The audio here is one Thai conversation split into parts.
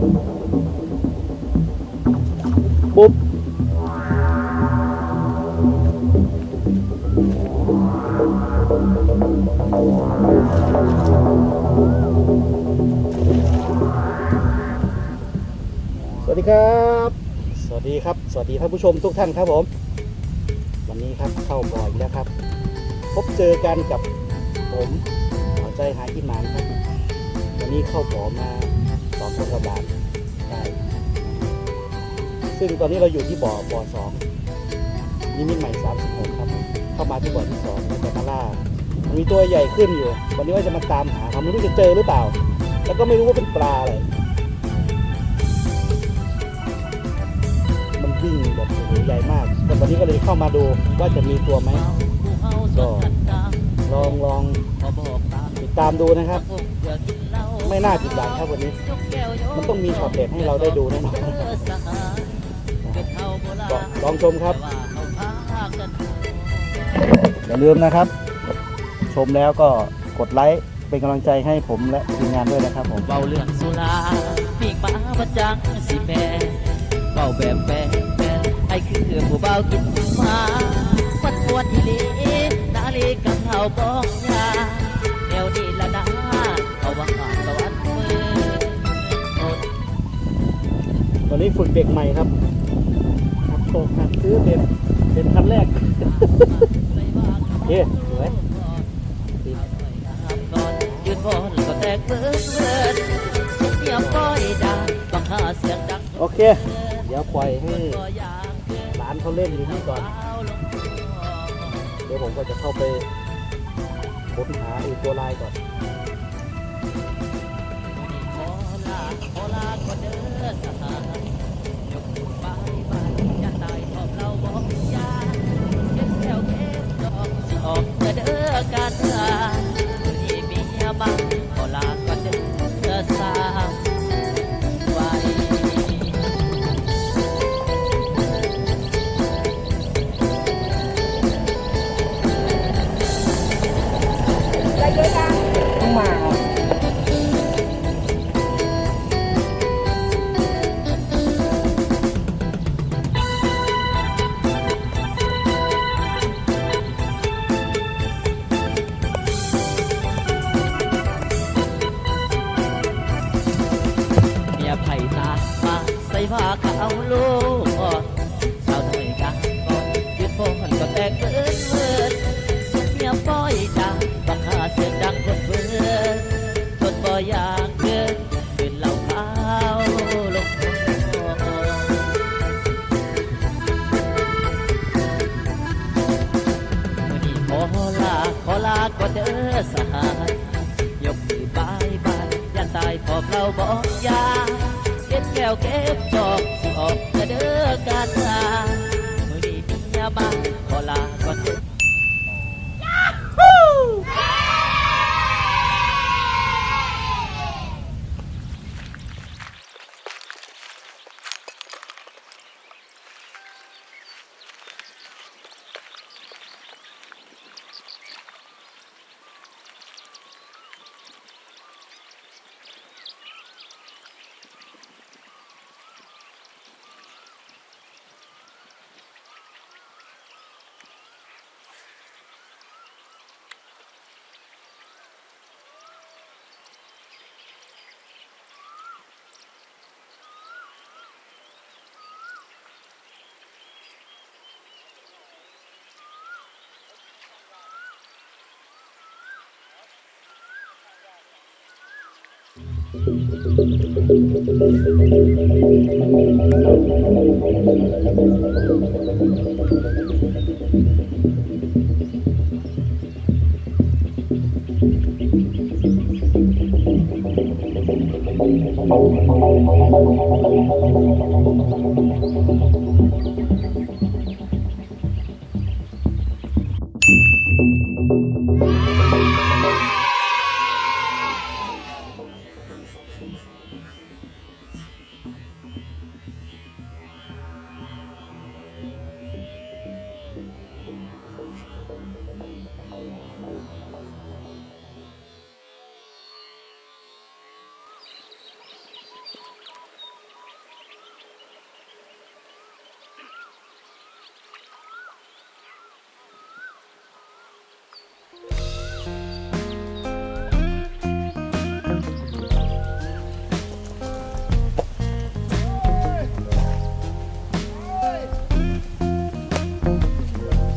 ปุ๊บ สวัสดีครับ สวัสดีครับ สวัสดีท่านผู้ชมทุกท่านครับผม วันนี้ครับเข้าบ่ออีกแล้วครับ พบเจอกันกับผมหัวใจหากินหมานครับ วันนี้เข้าบ่อมา สองคนกับบาทได้ซึ่งตอนนี้เราอยู่ที่บ่อบ่อสองนิมิตใหม่สามสิบหกครับ เข้ามาที่บ่อที่สองแล้วจะมาล่ามันมีตัวใหญ่ขึ้นอยู่ วันนี้ว่าจะมาตามหาเขาไม่รู้จะเจอหรือเปล่า แล้วก็ไม่รู้ว่าเป็นปลาอะไรมันวิ่งแบบโอ้โหใหญ่มาก แต่วันนี้ก็เลยเข้ามาดูว่าจะมีตัวไหมก็ลองลองติดตามดูนะครับ ไม่น่าผิดหวังครับวันนี้ มันต้องมีช็อตเด็ดให้เราได้ดูแน่นอนก็ลองชมครับ อย่าลืมนะครับ ชมแล้วก็กดไลค์เป็นกำลังใจให้ผมและทีมงานด้วยนะครับผมเบาเรื่องสุราปีกมาประจังสิแม่เบาแบบแฟนแฟนไอ้คือผู้เบากินมาวัดปวดอีหลีนาลีกับเฮาบองยา นี้ฝึกเด็กใหม่ครับหัดตกหัดซื้อเป็นเป็นคันแรกโอเคสวยก่อนยืนบนก็แตกเบิดเบิดเสียงก้อยดังบังหาเสียงดังโอเค เดี๋ยวปล่อยให้หลานเขาเล่นอยู่นี่ก่อน เดี๋ยวผมก็จะเข้าไปค้นหาอีกตัวลายก่อน โอลากอเด้อสหาย ใส่ผ้าขาลูกอ่อนสาวหน่อยกันก่อนยืนโพหันก็แตกเบิดเบิดเมียป้อยดังบังหาเสียงดังคนเบิดจนบ่อยากเกินเป็นเหล่าขาวลงคอมื่อนี้ขอลาขอลาก็เด้อสหายยกมือบายบายย่าตายพอบเราบอกยา แก้วเก็บดอกออกจะเด้อการงาเมื่อนี้เมียมาขอลาก่อน เด้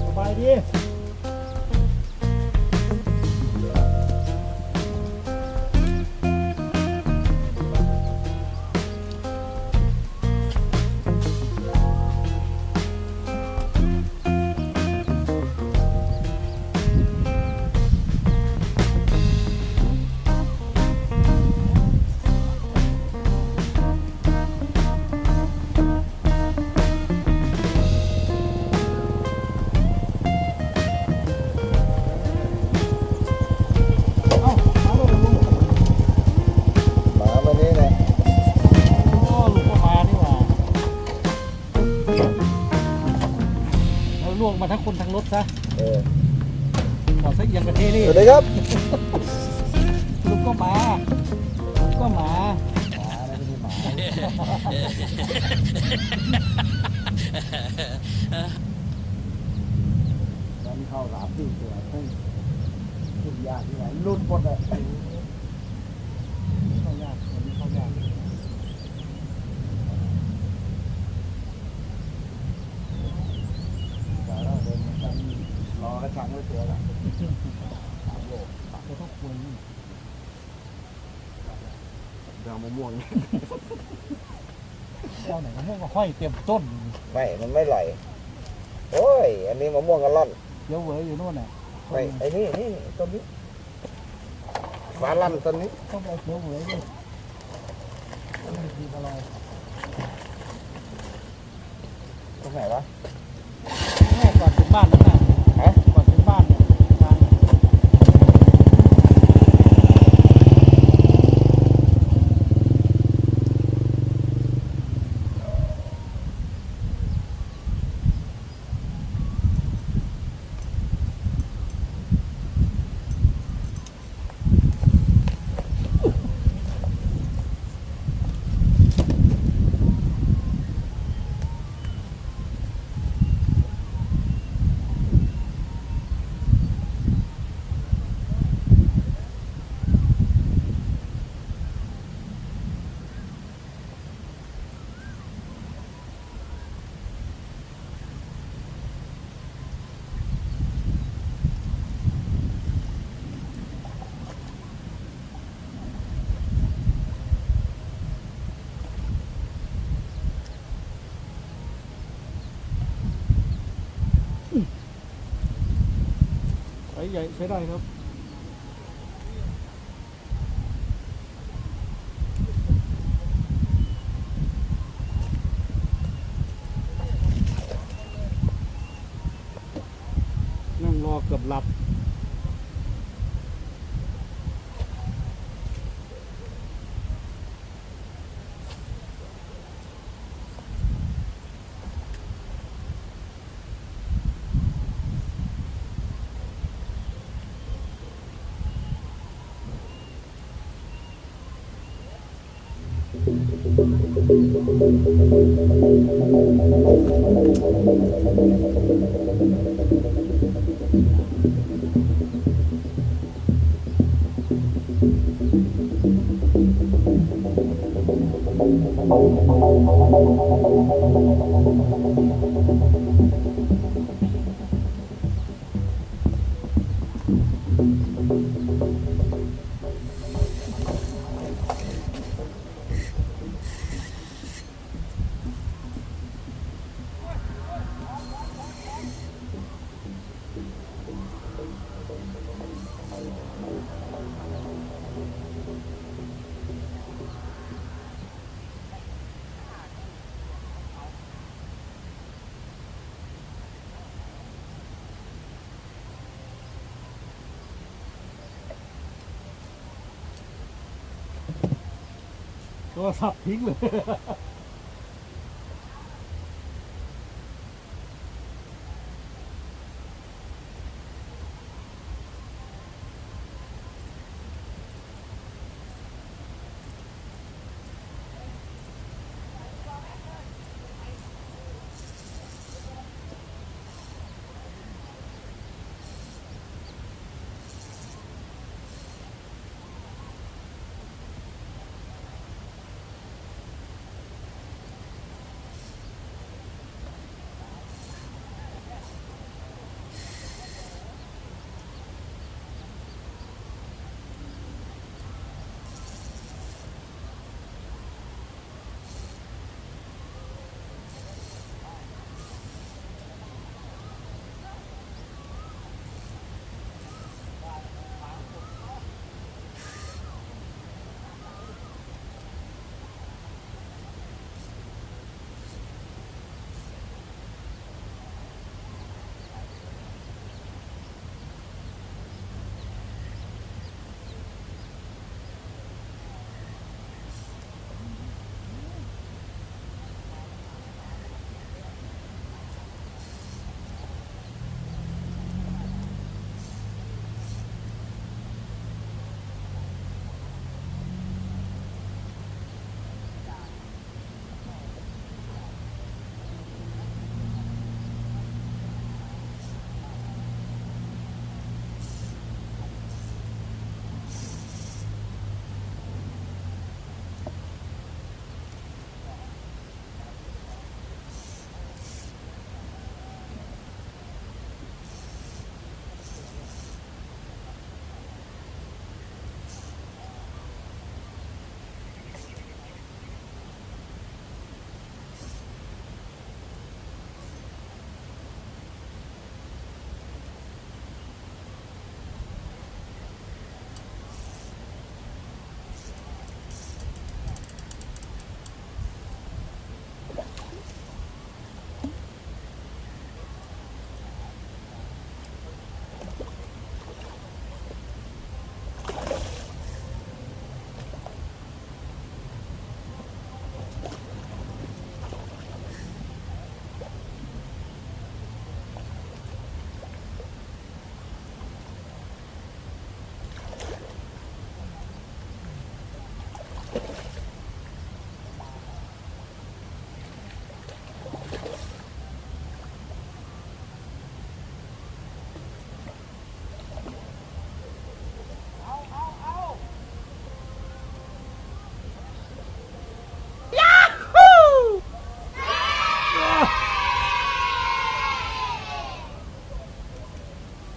สบายดี มาทั้งคนทั้งรถซะเออขอสักเอียงประเทศนี่สวัสดีครับลูกก็มาลูกก็มาหมาอะไรไม่ใช่หมาแล้วนี่เข้าหลามที่สวยเฮ้ยขึ้นยากที่ไหนรุ่นหมดอะเข้ายากวันนี้เข้ายาก แต่เราเดินกัน รอกระชังไว้เสือละเราต้องคุยนี่ดาวมะม่วงเจ้าไหนมะม่วงก็ห้อยเต็มต้น ไม่ มันไม่ไหลโอ้ย อันนี้มะม่วงกะล่อนเดี๋ยวเหวยอยู่นู่นน่ะไม่ไอ้นี่นี่ต้นนี้ฟ้าลั่นต้นนี้ต้องไปเอาเดี๋ยวเหวยดิไม่ดีอร่อยตรงไหนวะแม่ก่อนถึงบ้านแล้วนะ ฮะ ก่อนถึงบ้านเนี่ยทาง ไอ้ ใหญ่ใช้ได้ครับ Thank you. ทรศัพท์ทิ้งเลย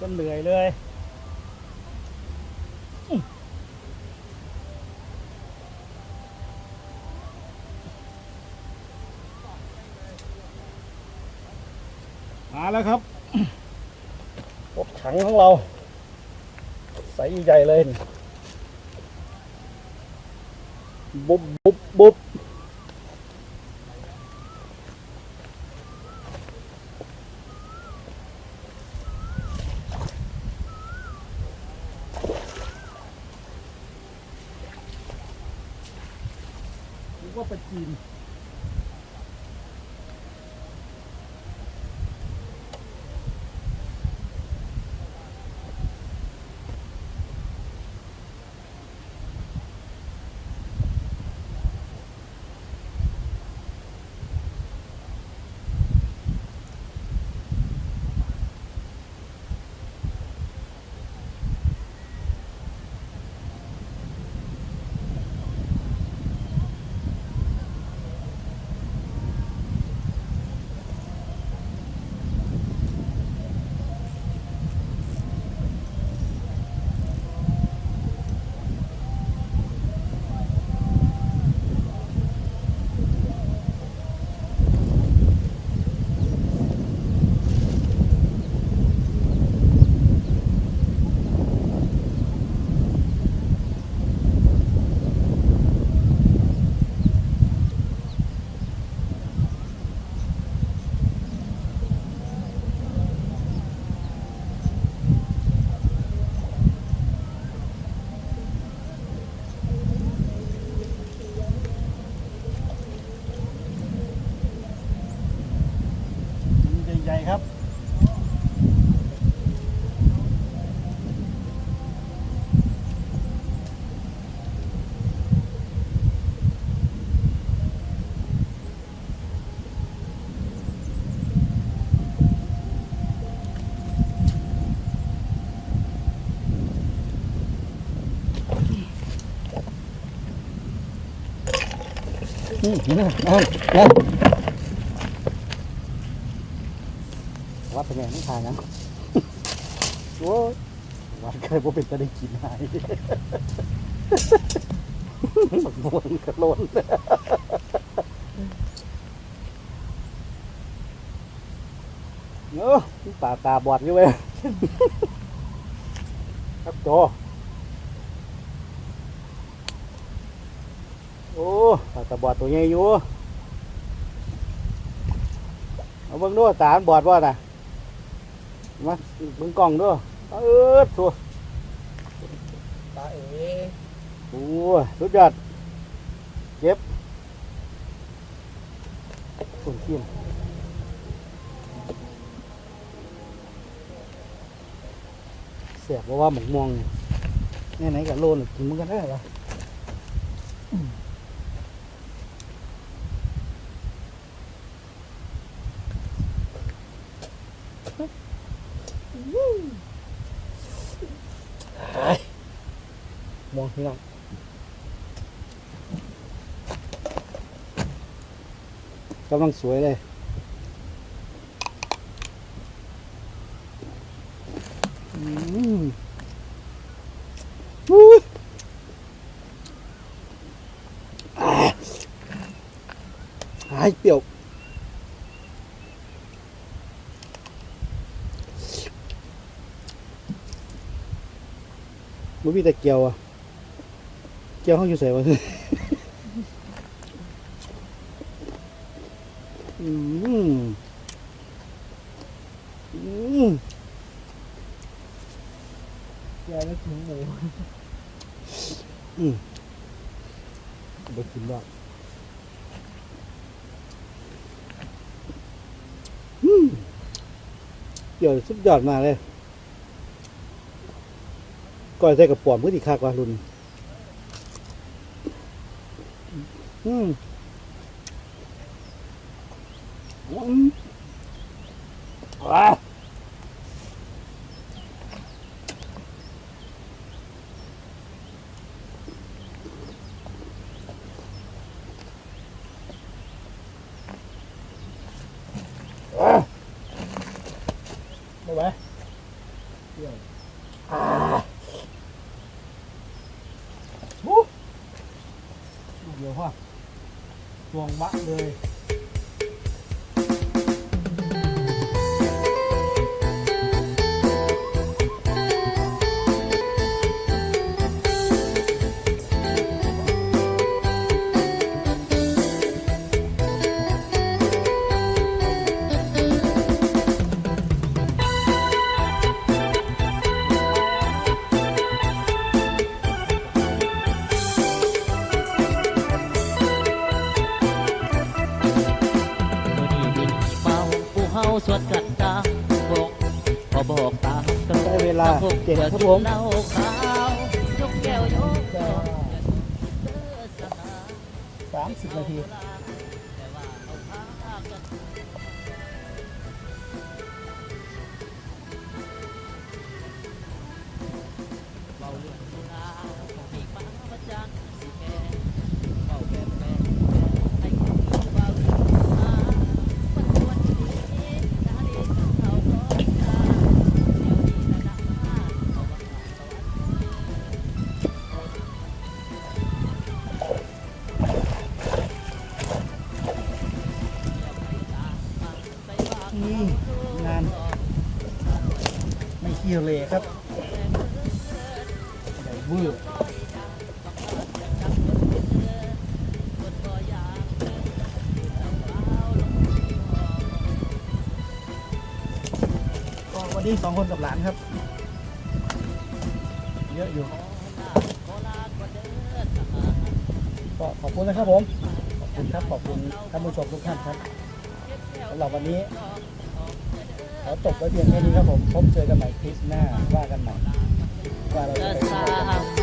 ก็เหนื่อยเลยอื้อ มาแล้วครับรถถังของเรา ใสใหญ่เลย บุบบุบบุบ อืมนี่นะเอาเอาวัดเป็นไงไม่ทานนะโอ้วัดเคยบ่เป็นจะได้กินหายหมดมวนกระโลนเนาะตาตาบอดอยู่เว้ยครับโจ โอ้ตาตาบอดตัวใหญ่อยู่เอาเบิ่งดูตามันบอดบ่น่ะมาเบิ่งกล้องดูเออตัวตาเอ๋โอ้ยสุดยอดเก็บส่วนเทียมเสียบเพราะว่าหมกม่วงเนี่ยไหนๆกับโลนกินมันกันได้เหรอมไป ม่วงพี่น้องกำลังสวยเลย อืมอู้ยอ่าหายเปรี้ยว มันมีแต่เกียวอะ เกียวเขาอยู่ใส่วะอืมอืมยายแล้วถึงหมูไปกินบ้างอืมเดี๋ยวสุดยอดมากเลย ก้อยใส่กระป๋อมก็ดีคากว่ารุ่นอืมอืมว้าไม่ไหวอ่าฮู้เดี๋ยวพ่อต วงบะเลย ลาพ ยวเลยครับใหญ่เวอร์ก็วันนี้สองคนกับหลานครับ เยอะอยู่ ก็ขอบคุณนะครับผม ขอบคุณครับ ขอบคุณท่านผู้ชมทุกท่านครับสำหรับวันนี้ ขอจบไว้เพียงแค่นี้ครับผม พบเจอกันใหม่คลิปหน้าว่ากันใหม่ว่าเราจะไป